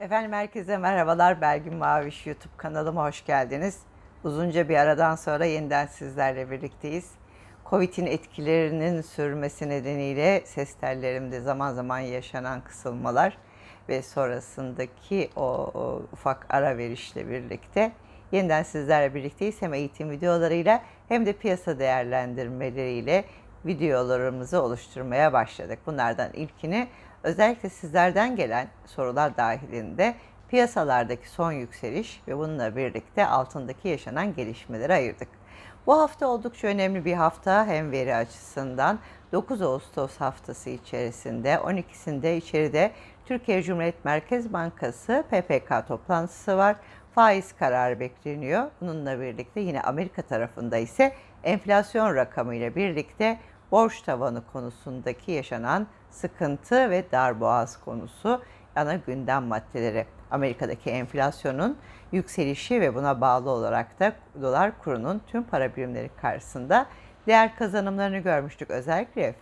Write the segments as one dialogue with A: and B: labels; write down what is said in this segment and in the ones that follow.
A: Efendim herkese merhabalar. Belgin Maviş YouTube kanalıma hoş geldiniz. Uzunca bir aradan sonra yeniden sizlerle birlikteyiz. Covid'in etkilerinin sürmesi nedeniyle ses tellerimde zaman zaman yaşanan kısılmalar ve sonrasındaki o, o ufak ara verişle birlikte yeniden sizlerle birlikteyiz. Hem eğitim videolarıyla hem de piyasa değerlendirmeleriyle videolarımızı oluşturmaya başladık. Bunlardan ilkini özellikle sizlerden gelen sorular dahilinde piyasalardaki son yükseliş ve bununla birlikte altındaki yaşanan gelişmeleri ayırdık. Bu hafta oldukça önemli bir hafta hem veri açısından 9 Ağustos haftası içerisinde 12'sinde içeride Türkiye Cumhuriyet Merkez Bankası PPK toplantısı var. Faiz kararı bekleniyor. Bununla birlikte yine Amerika tarafında ise enflasyon rakamı ile birlikte borç tavanı konusundaki yaşanan sıkıntı ve darboğaz konusu ana gündem maddeleri. Amerika'daki enflasyonun yükselişi ve buna bağlı olarak da dolar kurunun tüm para birimleri karşısında değer kazanımlarını görmüştük. Özellikle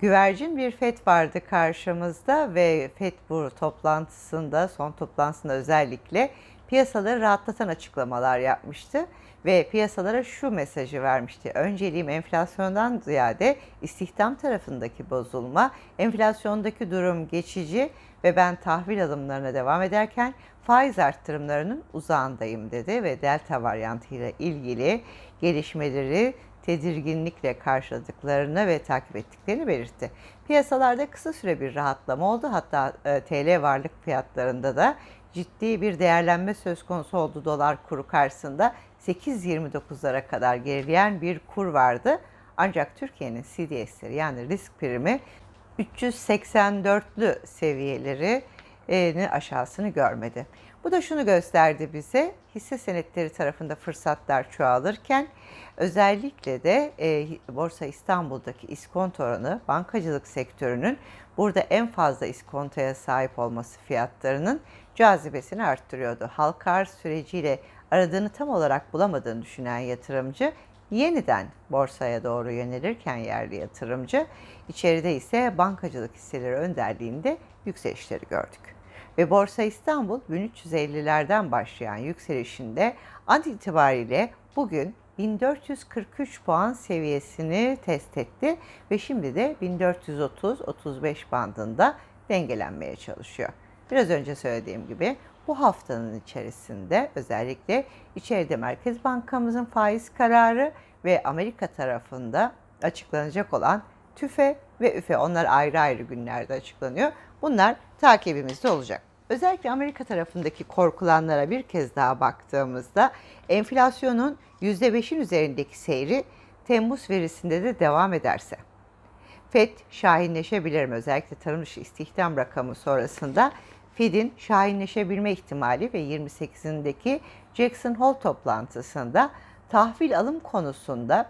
A: güvercin bir FED vardı karşımızda ve FED bu toplantısında, son toplantısında özellikle piyasaları rahatlatan açıklamalar yapmıştı ve piyasalara şu mesajı vermişti. Önceliğim enflasyondan ziyade istihdam tarafındaki bozulma, enflasyondaki durum geçici ve ben tahvil alımlarına devam ederken faiz arttırımlarının uzağındayım dedi ve delta varyantıyla ilgili gelişmeleri tedirginlikle karşıladıklarını ve takip ettiklerini belirtti. Piyasalarda kısa süre bir rahatlama oldu. Hatta e, TL varlık fiyatlarında da ciddi bir değerlenme söz konusu oldu dolar kuru karşısında. 8.29'lara kadar gerileyen bir kur vardı. Ancak Türkiye'nin CDS'leri yani risk primi 384'lü seviyeleri aşağısını görmedi. Bu da şunu gösterdi bize. Hisse senetleri tarafında fırsatlar çoğalırken özellikle de e, Borsa İstanbul'daki iskonto oranı bankacılık sektörünün burada en fazla iskontoya sahip olması fiyatlarının cazibesini arttırıyordu. Halka arz süreciyle aradığını tam olarak bulamadığını düşünen yatırımcı yeniden borsaya doğru yönelirken yerli yatırımcı içeride ise bankacılık hisseleri önderliğinde yükselişleri gördük. Ve Borsa İstanbul 1350'lerden başlayan yükselişinde an itibariyle bugün 1443 puan seviyesini test etti ve şimdi de 1430-35 bandında dengelenmeye çalışıyor. Biraz önce söylediğim gibi bu haftanın içerisinde özellikle içeride Merkez Bankamızın faiz kararı ve Amerika tarafında açıklanacak olan TÜFE ve ÜFE onlar ayrı ayrı günlerde açıklanıyor. Bunlar takibimizde olacak. Özellikle Amerika tarafındaki korkulanlara bir kez daha baktığımızda enflasyonun %5'in üzerindeki seyri Temmuz verisinde de devam ederse FED şahinleşebilir mi? Özellikle tarım dışı istihdam rakamı sonrasında Fed'in şahinleşebilme ihtimali ve 28'indeki Jackson Hole toplantısında tahvil alım konusunda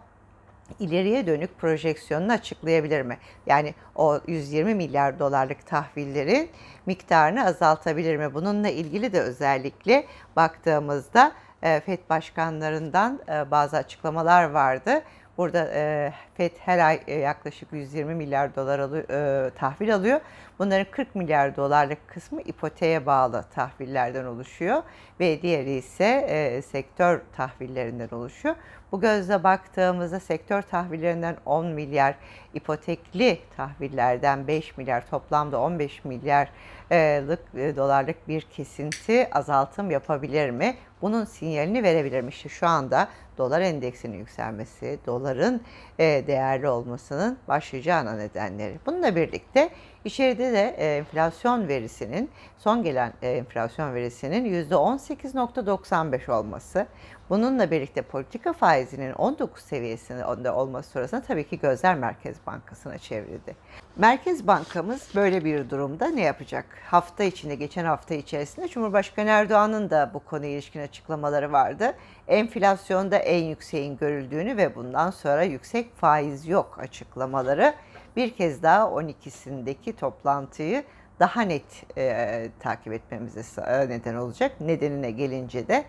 A: ileriye dönük projeksiyonunu açıklayabilir mi? Yani o 120 milyar dolarlık tahvillerin miktarını azaltabilir mi? Bununla ilgili de özellikle baktığımızda e, FED başkanlarından e, bazı açıklamalar vardı. Burada e, FED her ay yaklaşık 120 milyar dolar alıyor, tahvil alıyor. Bunların 40 milyar dolarlık kısmı ipoteğe bağlı tahvillerden oluşuyor ve diğeri ise e, sektör tahvillerinden oluşuyor. Bu gözle baktığımızda sektör tahvillerinden 10 milyar, ipotekli tahvillerden 5 milyar, toplamda 15 milyarlık e, dolarlık bir kesinti azaltım yapabilir mi? Bunun sinyalini verebilir mi? İşte şu anda dolar endeksinin yükselmesi, doların e, değerli olmasının başlıca ana nedenleri. Bununla birlikte içeride de e, enflasyon verisinin, son gelen e, enflasyon verisinin %18.95 olması, bununla birlikte politika faizinin 19 seviyesinde olması sonrasında tabii ki gözler Merkez Bankası'na çevrildi. Merkez Bankamız böyle bir durumda ne yapacak? Hafta içinde, geçen hafta içerisinde Cumhurbaşkanı Erdoğan'ın da bu konuya ilişkin açıklamaları vardı. Enflasyonda en yükseğin görüldüğünü ve bundan sonra yüksek faiz yok açıklamaları bir kez daha 12'sindeki toplantıyı daha net e, takip etmemize neden olacak. Nedenine gelince de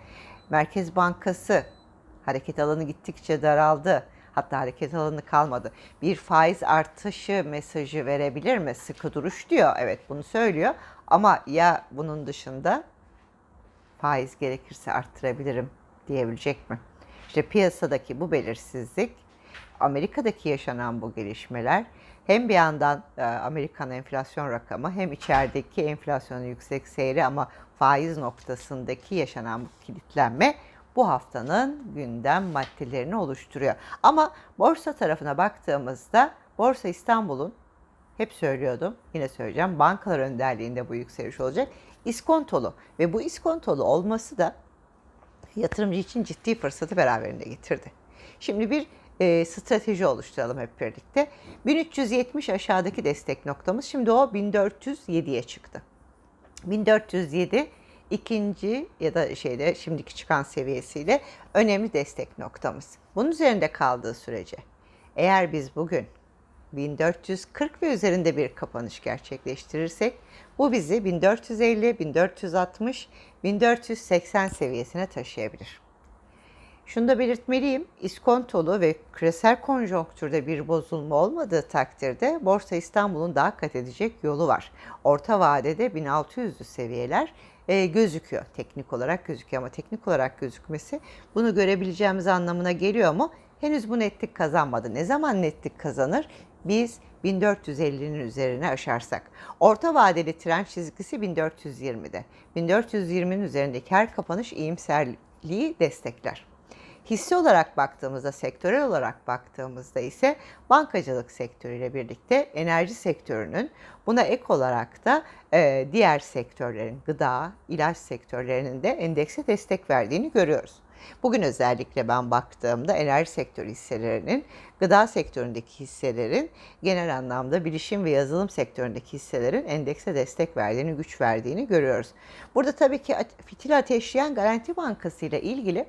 A: Merkez Bankası hareket alanı gittikçe daraldı. Hatta hareket alanı kalmadı. Bir faiz artışı mesajı verebilir mi? Sıkı duruş diyor. Evet bunu söylüyor. Ama ya bunun dışında faiz gerekirse arttırabilirim diyebilecek mi? İşte piyasadaki bu belirsizlik, Amerika'daki yaşanan bu gelişmeler hem bir yandan e, Amerikan enflasyon rakamı hem içerideki enflasyonun yüksek seyri ama faiz noktasındaki yaşanan bu kilitlenme bu haftanın gündem maddelerini oluşturuyor. Ama borsa tarafına baktığımızda Borsa İstanbul'un hep söylüyordum, yine söyleyeceğim. Bankalar önderliğinde bu yükseliş olacak. İskontolu ve bu iskontolu olması da yatırımcı için ciddi fırsatı beraberinde getirdi. Şimdi bir e, strateji oluşturalım hep birlikte. 1370 aşağıdaki destek noktamız. Şimdi o 1407'ye çıktı. 1407 ikinci ya da şeyde şimdiki çıkan seviyesiyle önemli destek noktamız. Bunun üzerinde kaldığı sürece eğer biz bugün 1440 ve üzerinde bir kapanış gerçekleştirirsek bu bizi 1450, 1460, 1480 seviyesine taşıyabilir. Şunu da belirtmeliyim, iskontolu ve küresel konjonktürde bir bozulma olmadığı takdirde Borsa İstanbul'un daha kat edecek yolu var. Orta vadede 1600'lü seviyeler e, gözüküyor. Teknik olarak gözüküyor ama teknik olarak gözükmesi bunu görebileceğimiz anlamına geliyor mu? Henüz bu netlik kazanmadı. Ne zaman netlik kazanır? Biz 1450'nin üzerine aşarsak. Orta vadeli trend çizgisi 1420'de. 1420'nin üzerindeki her kapanış iyimserliği destekler. Hisse olarak baktığımızda, sektörel olarak baktığımızda ise bankacılık sektörüyle birlikte enerji sektörünün buna ek olarak da e, diğer sektörlerin, gıda, ilaç sektörlerinin de endekse destek verdiğini görüyoruz. Bugün özellikle ben baktığımda enerji sektörü hisselerinin, gıda sektöründeki hisselerin genel anlamda bilişim ve yazılım sektöründeki hisselerin endekse destek verdiğini, güç verdiğini görüyoruz. Burada tabii ki fitil ateşleyen Garanti Bankası ile ilgili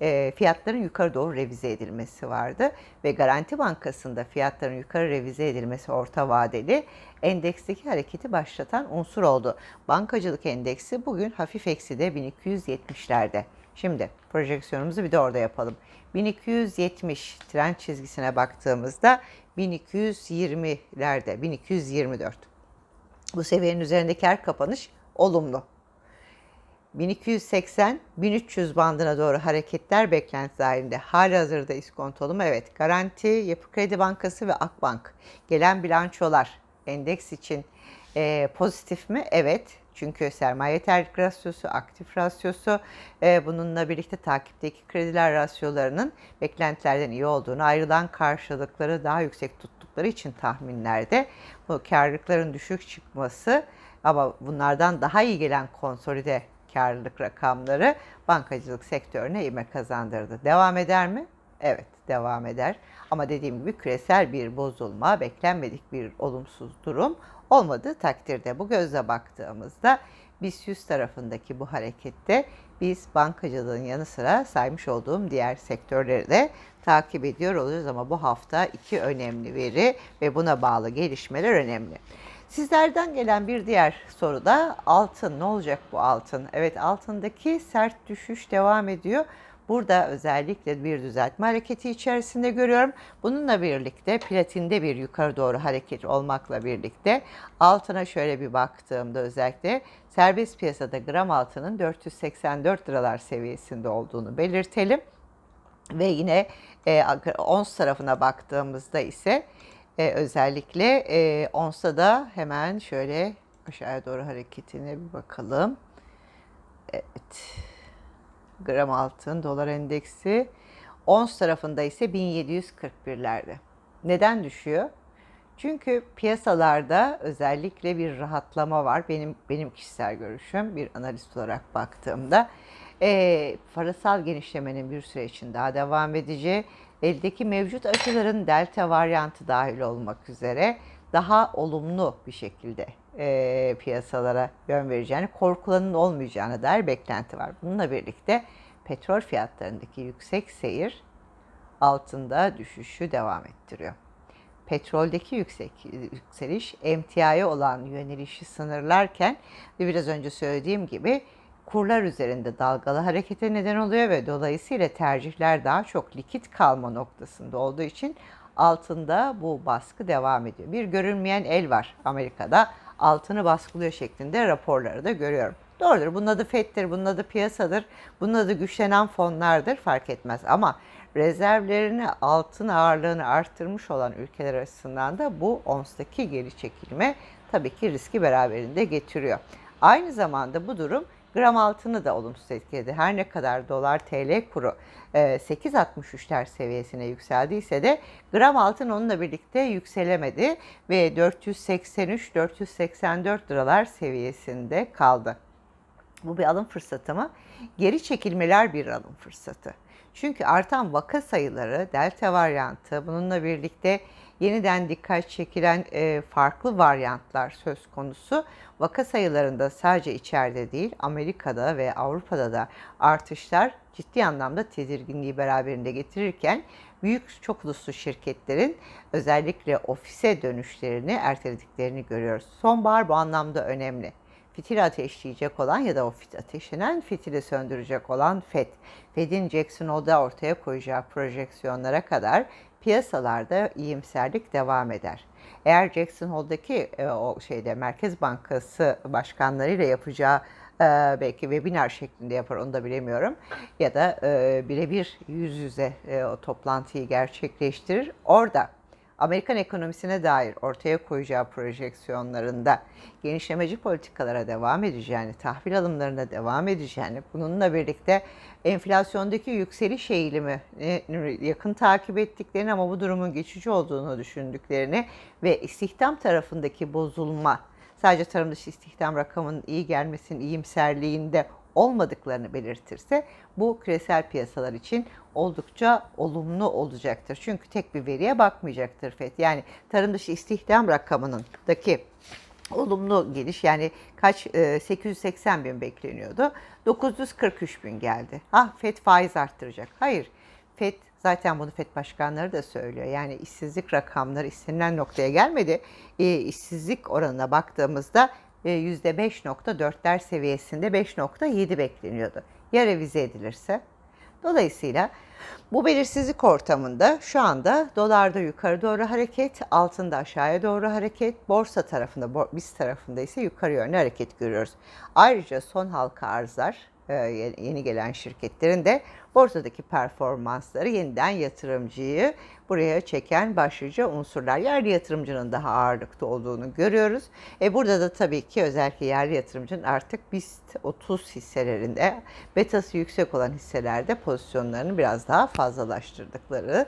A: e, fiyatların yukarı doğru revize edilmesi vardı ve Garanti Bankası'nda fiyatların yukarı revize edilmesi orta vadeli endeksteki hareketi başlatan unsur oldu. Bankacılık endeksi bugün hafif ekside 1270'lerde. Şimdi projeksiyonumuzu bir de orada yapalım. 1270 trend çizgisine baktığımızda 1220'lerde 1224. Bu seviyenin üzerindeki her kapanış olumlu. 1280-1300 bandına doğru hareketler beklenti dahilinde. Hali hazırda iskontolu mu? Evet. Garanti, Yapı Kredi Bankası ve Akbank. Gelen bilançolar endeks için e, pozitif mi? Evet. Çünkü sermaye tercih rasyosu, aktif rasyosu, e, bununla birlikte takipteki krediler rasyolarının beklentilerden iyi olduğunu, ayrılan karşılıkları daha yüksek tuttukları için tahminlerde bu karlılıkların düşük çıkması ama bunlardan daha iyi gelen konsolide karlılık rakamları bankacılık sektörüne ivme kazandırdı. Devam eder mi? Evet, devam eder. Ama dediğim gibi küresel bir bozulma, beklenmedik bir olumsuz durum olmadığı takdirde bu gözle baktığımızda BIST 100 tarafındaki bu harekette biz bankacılığın yanı sıra saymış olduğum diğer sektörleri de takip ediyor olacağız ama bu hafta iki önemli veri ve buna bağlı gelişmeler önemli. Sizlerden gelen bir diğer soru da altın. Ne olacak bu altın? Evet altındaki sert düşüş devam ediyor. Burada özellikle bir düzeltme hareketi içerisinde görüyorum. Bununla birlikte platinde bir yukarı doğru hareket olmakla birlikte altına şöyle bir baktığımda özellikle serbest piyasada gram altının 484 liralar seviyesinde olduğunu belirtelim. Ve yine e, ons tarafına baktığımızda ise e, özellikle e, onsa da hemen şöyle aşağıya doğru hareketine bir bakalım. Evet. Gram altın, dolar endeksi. Ons tarafında ise 1741'lerde. Neden düşüyor? Çünkü piyasalarda özellikle bir rahatlama var. Benim benim kişisel görüşüm bir analist olarak baktığımda e, parasal genişlemenin bir süre için daha devam edeceği eldeki mevcut aşıların delta varyantı dahil olmak üzere daha olumlu bir şekilde e, piyasalara yön vereceğini, korkulanın olmayacağını dair beklenti var. Bununla birlikte petrol fiyatlarındaki yüksek seyir altında düşüşü devam ettiriyor. Petroldeki yüksek yükseliş emtiaya olan yönelişi sınırlarken ve biraz önce söylediğim gibi kurlar üzerinde dalgalı harekete neden oluyor ve dolayısıyla tercihler daha çok likit kalma noktasında olduğu için altında bu baskı devam ediyor. Bir görünmeyen el var Amerika'da altını baskılıyor şeklinde raporları da görüyorum. Doğrudur. Bunun adı FED'dir, bunun adı piyasadır, bunun adı güçlenen fonlardır fark etmez. Ama rezervlerini altın ağırlığını arttırmış olan ülkeler açısından da bu onstaki geri çekilme tabii ki riski beraberinde getiriyor. Aynı zamanda bu durum gram altını da olumsuz etkiledi. Her ne kadar dolar TL kuru 8.63'ler seviyesine yükseldiyse de gram altın onunla birlikte yükselemedi ve 483-484 liralar seviyesinde kaldı. Bu bir alım fırsatı mı? Geri çekilmeler bir alım fırsatı. Çünkü artan vaka sayıları, delta varyantı, bununla birlikte yeniden dikkat çekilen e, farklı varyantlar söz konusu. Vaka sayılarında sadece içeride değil, Amerika'da ve Avrupa'da da artışlar ciddi anlamda tedirginliği beraberinde getirirken büyük çok uluslu şirketlerin özellikle ofise dönüşlerini ertelediklerini görüyoruz. Sonbahar bu anlamda önemli fitil ateşleyecek olan ya da o fit ateşlenen fitili söndürecek olan FED. FED'in Jackson Hole'da ortaya koyacağı projeksiyonlara kadar piyasalarda iyimserlik devam eder. Eğer Jackson Hole'daki e, o şeyde Merkez Bankası başkanlarıyla yapacağı e, belki webinar şeklinde yapar onu da bilemiyorum ya da e, birebir yüz yüze e, o toplantıyı gerçekleştirir. Orada Amerikan ekonomisine dair ortaya koyacağı projeksiyonlarında genişlemeci politikalara devam edeceğini, tahvil alımlarına devam edeceğini, bununla birlikte enflasyondaki yükseliş eğilimi yakın takip ettiklerini ama bu durumun geçici olduğunu düşündüklerini ve istihdam tarafındaki bozulma, sadece tarım dışı istihdam rakamının iyi gelmesinin iyimserliğinde olmadıklarını belirtirse bu küresel piyasalar için oldukça olumlu olacaktır. Çünkü tek bir veriye bakmayacaktır FED. Yani tarım dışı istihdam rakamının daki olumlu geliş yani kaç 880 e, bin bekleniyordu. 943 bin geldi. Ah FED faiz arttıracak. Hayır. FED zaten bunu FED başkanları da söylüyor. Yani işsizlik rakamları istenilen noktaya gelmedi. E, işsizlik oranına baktığımızda %5.4'ler seviyesinde 5.7 bekleniyordu. Ya revize edilirse? Dolayısıyla bu belirsizlik ortamında şu anda dolarda yukarı doğru hareket, altında aşağıya doğru hareket, borsa tarafında, biz tarafında ise yukarı yönlü hareket görüyoruz. Ayrıca son halka arzlar e, yeni gelen şirketlerin de borsadaki performansları yeniden yatırımcıyı buraya çeken başlıca unsurlar. Yerli yatırımcının daha ağırlıkta olduğunu görüyoruz. E burada da tabii ki özellikle yerli yatırımcının artık BIST 30 hisselerinde betası yüksek olan hisselerde pozisyonlarını biraz daha fazlalaştırdıklarını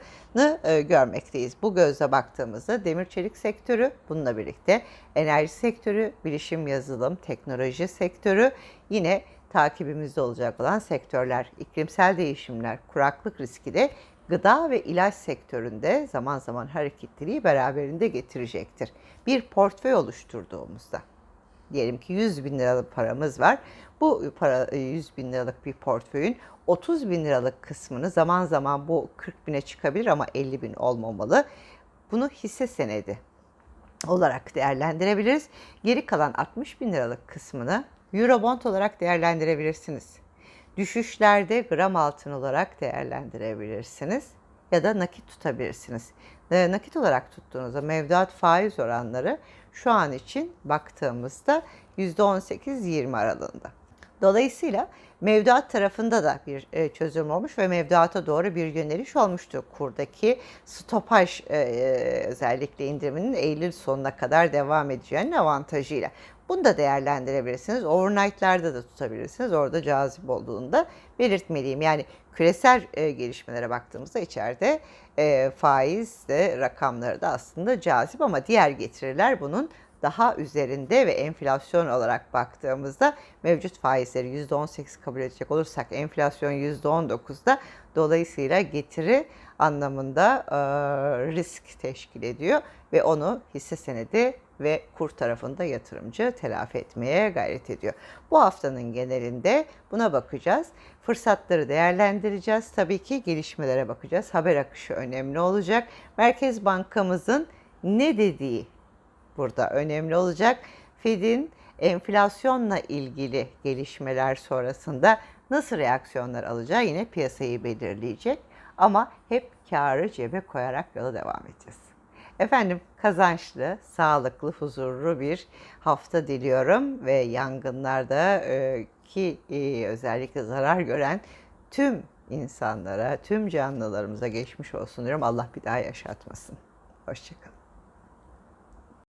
A: e, görmekteyiz. Bu gözle baktığımızda demir çelik sektörü bununla birlikte enerji sektörü, bilişim yazılım, teknoloji sektörü yine takibimizde olacak olan sektörler, iklimsel değişimler, kuraklık riski de gıda ve ilaç sektöründe zaman zaman hareketliliği beraberinde getirecektir. Bir portföy oluşturduğumuzda, diyelim ki 100 bin liralık paramız var. Bu para 100 e, bin liralık bir portföyün 30 bin liralık kısmını zaman zaman bu 40 bine çıkabilir ama 50 bin olmamalı. Bunu hisse senedi olarak değerlendirebiliriz. Geri kalan 60 bin liralık kısmını Eurobond olarak değerlendirebilirsiniz. Düşüşlerde gram altın olarak değerlendirebilirsiniz ya da nakit tutabilirsiniz. Nakit olarak tuttuğunuzda mevduat faiz oranları şu an için baktığımızda %18-20 aralığında. Dolayısıyla mevduat tarafında da bir e, çözüm olmuş ve mevduata doğru bir yöneliş olmuştu. Kurdaki stopaj e, özellikle indiriminin Eylül sonuna kadar devam edeceğinin avantajıyla. Bunu da değerlendirebilirsiniz. Overnight'larda da tutabilirsiniz. Orada cazip olduğunda belirtmeliyim. Yani küresel e, gelişmelere baktığımızda içeride e, faiz de rakamları da aslında cazip ama diğer getiriler bunun daha üzerinde ve enflasyon olarak baktığımızda mevcut faizleri %18 kabul edecek olursak enflasyon %19'da dolayısıyla getiri anlamında e, risk teşkil ediyor ve onu hisse senedi ve kur tarafında yatırımcı telafi etmeye gayret ediyor. Bu haftanın genelinde buna bakacağız. Fırsatları değerlendireceğiz. Tabii ki gelişmelere bakacağız. Haber akışı önemli olacak. Merkez Bankamızın ne dediği burada önemli olacak. Fed'in enflasyonla ilgili gelişmeler sonrasında nasıl reaksiyonlar alacağı yine piyasayı belirleyecek. Ama hep karı cebe koyarak yola devam edeceğiz. Efendim kazançlı, sağlıklı, huzurlu bir hafta diliyorum ve yangınlarda e, ki e, özellikle zarar gören tüm insanlara, tüm canlılarımıza geçmiş olsun diyorum. Allah bir daha yaşatmasın. Hoşçakalın.